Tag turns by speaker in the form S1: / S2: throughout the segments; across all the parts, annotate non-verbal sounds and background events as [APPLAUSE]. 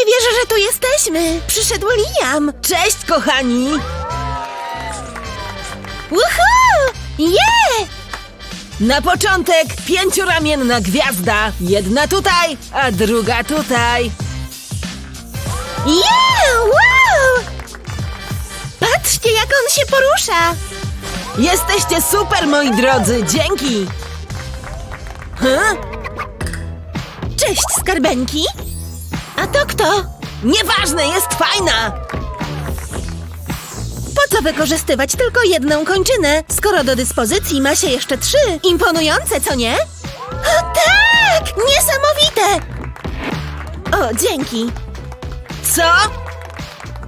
S1: Nie wierzę, że tu jesteśmy! Przyszedł Liam!
S2: Cześć, kochani!
S1: Woohoo! Yeah!
S2: Na początek pięcioramienna gwiazda. Jedna tutaj, a druga tutaj.
S1: Yeah! Wow! Patrzcie, jak on się porusza!
S2: Jesteście super, moi drodzy, dzięki! Huh?
S1: Cześć, skarbeńki! A to kto?
S2: Nieważne, jest fajna!
S1: Po co wykorzystywać tylko jedną kończynę, skoro do dyspozycji ma się jeszcze trzy? Imponujące, co nie? O tak! Niesamowite! O, dzięki.
S2: Co?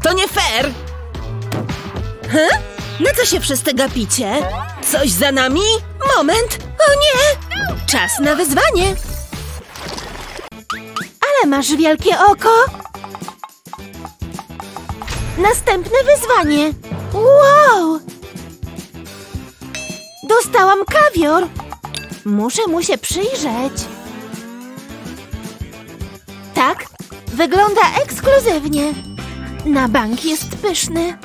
S2: To nie fair!
S1: Huh? Na co się wszyscy gapicie?
S2: Coś za nami?
S1: Moment! O nie! Czas na wyzwanie! Masz wielkie oko! Następne wyzwanie! Wow! Dostałam kawior! Muszę mu się przyjrzeć. Tak, wygląda ekskluzywnie. Na bank jest pyszny.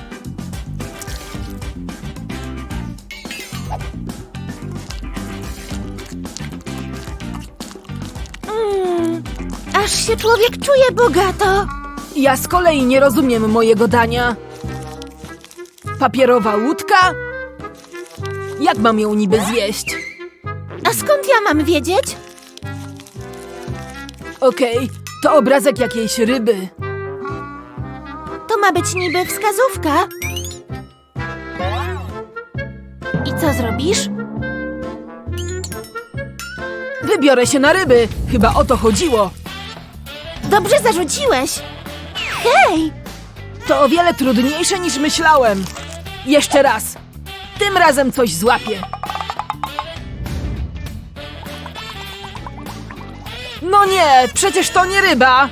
S1: Aż się człowiek czuje bogato.
S2: Ja z kolei nie rozumiem mojego dania. Papierowa łódka? Jak mam ją niby zjeść?
S1: A skąd ja mam wiedzieć?
S2: Okej, to obrazek jakiejś ryby.
S1: To ma być niby wskazówka. I co zrobisz?
S2: Wybiorę się na ryby. Chyba o to chodziło.
S1: Dobrze zarzuciłeś. Hej!
S2: To o wiele trudniejsze niż myślałem. Jeszcze raz. Tym razem coś złapię. No nie, przecież to nie ryba.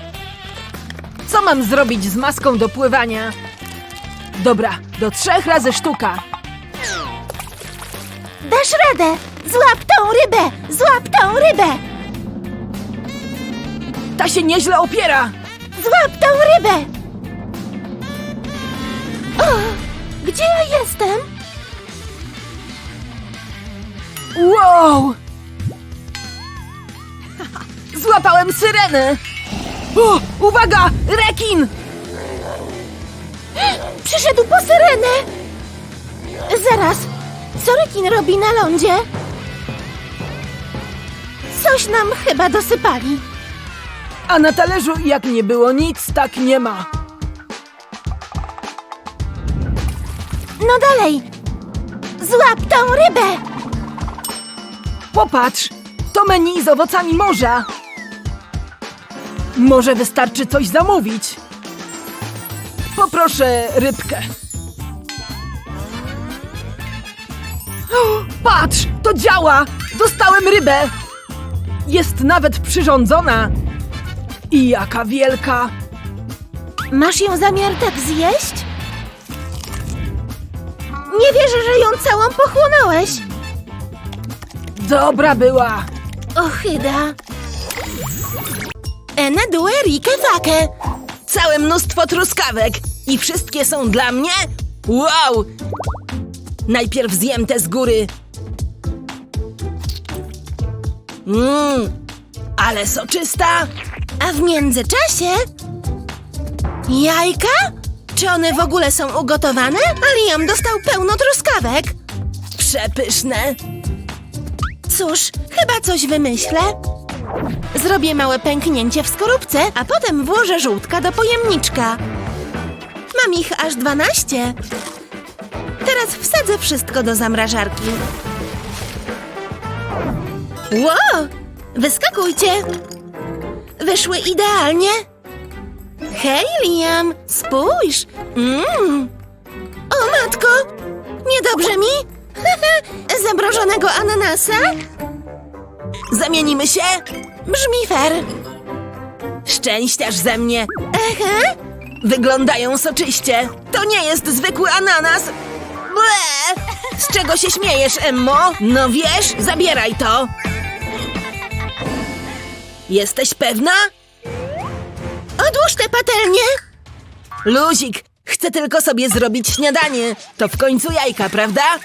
S2: Co mam zrobić z maską do pływania? Dobra, do trzech razy sztuka.
S1: Dasz radę! Złap tą rybę! Złap tą rybę!
S2: Ta się nieźle opiera.
S1: Złap tą rybę! O, gdzie ja jestem?
S2: Wow! Złapałem syrenę! O, uwaga! Rekin!
S1: Przyszedł po syrenę! Zaraz, co rekin robi na lądzie? Coś nam chyba dosypali.
S2: A na talerzu jak nie było nic, tak nie ma.
S1: No dalej! Złap tą rybę!
S2: Popatrz, to menu z owocami morza. Może wystarczy coś zamówić. Poproszę rybkę. O, patrz, to działa! Dostałem rybę! Jest nawet przyrządzona. I jaka wielka!
S1: Masz ją zamiar tak zjeść? Nie wierzę, że ją całą pochłonąłeś!
S2: Dobra była!
S1: Ochyda! Ene due rike vake!
S2: Całe mnóstwo truskawek i wszystkie są dla mnie? Wow! Najpierw zjem te z góry. Mmm, ale soczysta.
S1: A w międzyczasie... Jajka? Czy one w ogóle są ugotowane? A Liam dostał pełno truskawek.
S2: Przepyszne.
S1: Cóż, chyba coś wymyślę. Zrobię małe pęknięcie w skorupce, a potem włożę żółtka do pojemniczka. Mam ich aż 12. Teraz wsadzę wszystko do zamrażarki. Wow! Wyskakujcie! Wyszły idealnie. Hej, Liam, spójrz! Mmm! O matko! Niedobrze mi? [LAUGHS] Zamrożonego ananasa?
S2: Zamienimy się?
S1: Brzmi fair.
S2: Szczęściarz ze mnie.
S1: Ehe,
S2: Wyglądają soczyście. To nie jest zwykły ananas. Ble! Z czego się śmiejesz, Emmo? No wiesz, zabieraj to. Jesteś pewna?
S1: Odłóż te patelnie!
S2: Luzik, chcę tylko sobie zrobić śniadanie. To w końcu jajka, prawda?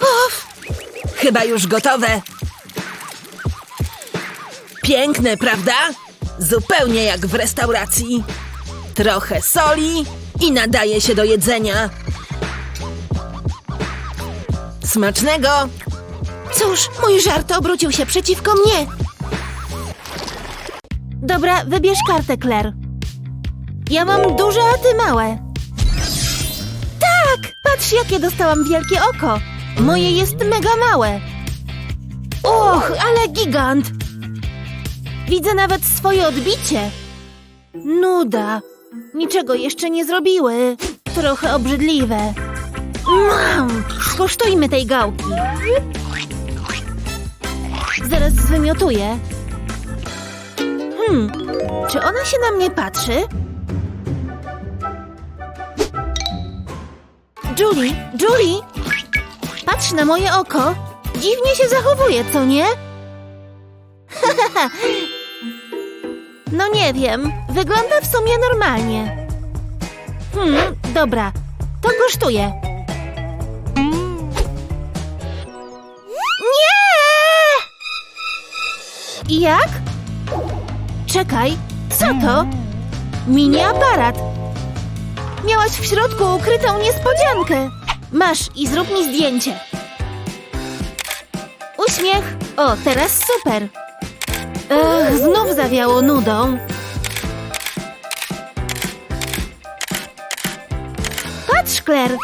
S1: Of!
S2: Chyba już gotowe. Piękne, prawda? Zupełnie jak w restauracji. Trochę soli i nadaje się do jedzenia. Smacznego!
S1: Cóż, mój żart obrócił się przeciwko mnie. Dobra, wybierz kartę, Claire. Ja mam duże, a ty małe. Tak! Patrz, jakie dostałam wielkie oko. Moje jest mega małe. Och, ale gigant! Widzę nawet swoje odbicie. Nuda. Niczego jeszcze nie zrobiły. Trochę obrzydliwe. Mam! Skosztujmy tej gałki. Zaraz zwymiotuję. Hmm, czy ona się na mnie patrzy? Julie, Julie! Patrz na moje oko. Dziwnie się zachowuje, co nie? [LAUGHS] no nie wiem, wygląda w sumie normalnie. Hmm, dobra, to kosztuje. I jak? Czekaj, co to? Mini aparat. Miałaś w środku ukrytą niespodziankę. Masz i zrób mi zdjęcie. Uśmiech. O, teraz super. Ech, znów zawiało nudą. Patrz, Claire.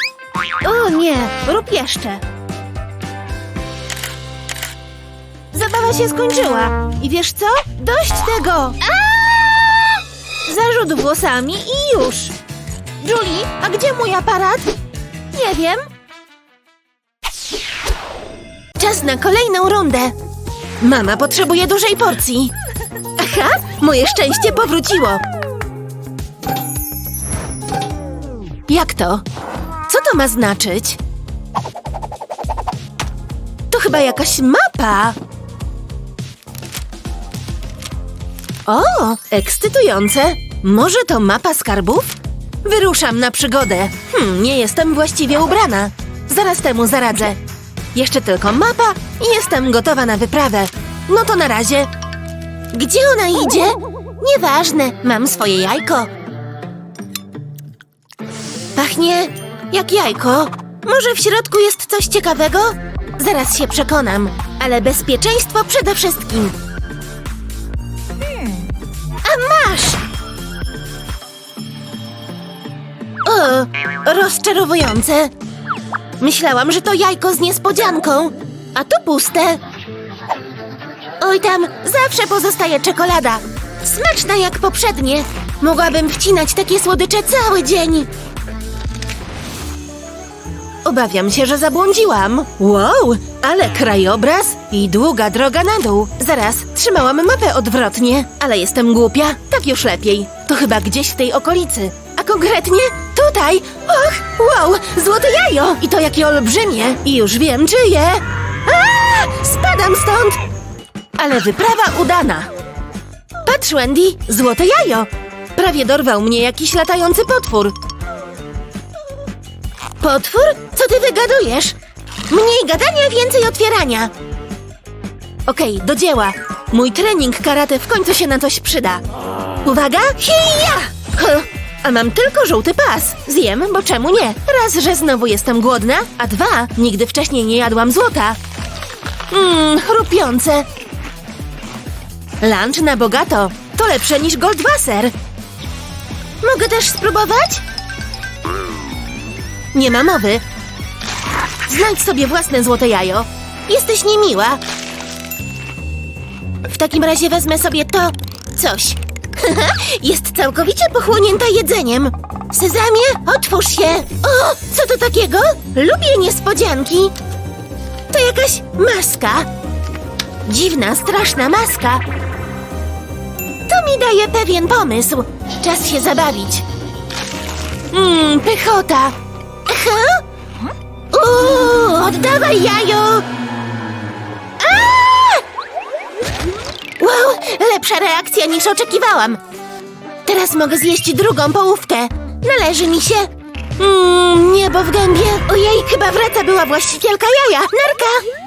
S1: O nie, rób jeszcze. Się skończyła. I wiesz co? Dość tego! Zarzut włosami i już. Julie, a gdzie mój aparat? Nie wiem. Czas na kolejną rundę. Mama potrzebuje dużej porcji. Aha, moje szczęście powróciło. Jak to? Co to ma znaczyć? To chyba jakaś mapa. O, ekscytujące. Może to mapa skarbów? Wyruszam na przygodę. Hmm, nie jestem właściwie ubrana. Zaraz temu zaradzę. Jeszcze tylko mapa i jestem gotowa na wyprawę. No to na razie. Gdzie ona idzie? Nieważne, mam swoje jajko. Pachnie jak jajko. Może w środku jest coś ciekawego? Zaraz się przekonam, ale bezpieczeństwo przede wszystkim. A masz! O, rozczarowujące. Myślałam, że to jajko z niespodzianką, a to puste. Oj tam, zawsze pozostaje czekolada. Smaczna jak poprzednie. Mogłabym wcinać takie słodycze cały dzień. Obawiam się, że zabłądziłam. Wow, ale krajobraz i długa droga na dół. Zaraz, trzymałam mapę odwrotnie, ale jestem głupia. Tak już lepiej. To chyba gdzieś w tej okolicy. A konkretnie tutaj. Och, wow, złote jajo. I to jakie olbrzymie. I już wiem czyje. A, spadam stąd. Ale wyprawa udana. Patrz, Wendy, złote jajo. Prawie dorwał mnie jakiś latający potwór. Potwór? Co ty wygadujesz? Mniej gadania, więcej otwierania. Okej, do dzieła. Mój trening karate w końcu się na coś przyda. Uwaga, hija! Huh, A mam tylko żółty pas. Zjem, bo czemu nie? Raz, że znowu jestem głodna, a dwa, nigdy wcześniej nie jadłam złota. Mmm, chrupiące. Lunch na bogato. To lepsze niż Goldwasser. Mogę też spróbować? Nie ma mowy. Znajdź sobie własne złote jajo. Jesteś niemiła. W takim razie wezmę sobie to coś. [LAUGHS] Jest całkowicie pochłonięta jedzeniem. Sezamie, otwórz się. O, co to takiego? Lubię niespodzianki. To jakaś maska. Dziwna, straszna maska. To mi daje pewien pomysł. Czas się zabawić. Mmm, pychota. Uuu, oddawaj jajo! A! Wow, lepsza reakcja niż oczekiwałam. Teraz mogę zjeść drugą połówkę. Należy mi się. Mmm, niebo w gębie. Ojej, chyba wraca była właścicielka jaja. Narka!